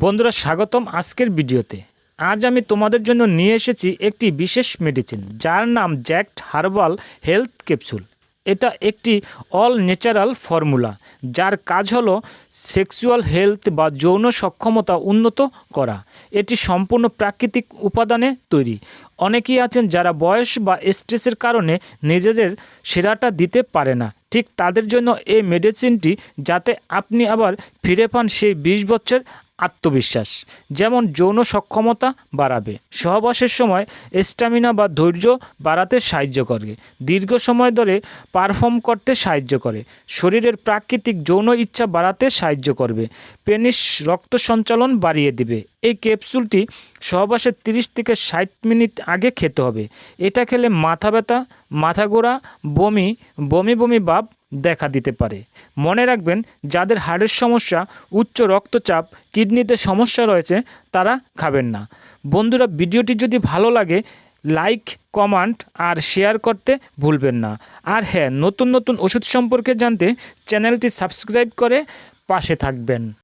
বন্ধুরা, স্বাগতম আজকের ভিডিওতে। আজ আমি তোমাদের জন্য নিয়ে এসেছি একটি বিশেষ মেডিসিন যার নাম জ্যাক্ট হার্বাল হেলথ ক্যাপসুল। এটা একটি অল ন্যাচারাল ফর্মুলা যার কাজ হলো সেক্সুয়াল হেলথ বা যৌন সক্ষমতা উন্নত করা। এটি সম্পূর্ণ প্রাকৃতিক উপাদানে তৈরি। অনেকেই আছেন যারা বয়স বা স্ট্রেসের কারণে নিজেদের সেরাটা দিতে পারে না। ঠিক তাদের জন্য এই মেডিসিনটি যাতে আপনি আবার ফিরে পান সেই বিশ বছর আত্মবিশ্বাস, যেমন যৌন সক্ষমতা বাড়াবে। সহবাসের সময় স্ট্যামিনা বা ধৈর্য বাড়াতে সাহায্য করে। দীর্ঘ সময় ধরে পারফর্ম করতে সাহায্য করে। শরীরের প্রাকৃতিক যৌন ইচ্ছা বাড়াতে সাহায্য করবে। পেনিস রক্ত সঞ্চালন বাড়িয়ে দিবে। এই ক্যাপসুলটি সহবাসের তিরিশ থেকে ষাট মিনিট আগে খেতে হবে। এটা খেলে মাথা ব্যথা, মাথা গোড়া বমি বমি বমি ভাব দেখা দিতে পারে। মনে রাখবেন, যাদের হাড়ের সমস্যা, উচ্চ রক্তচাপ, কিডনিতে সমস্যা রয়েছে, তারা খাবেন না। বন্ধুরা, ভিডিওটি যদি ভালো লাগে, লাইক, কমেন্ট আর শেয়ার করতে ভুলবেন না। আর হ্যাঁ নতুন নতুন ওষুধ সম্পর্কে জানতে চ্যানেলটি সাবস্ক্রাইব করে পাশে থাকবেন।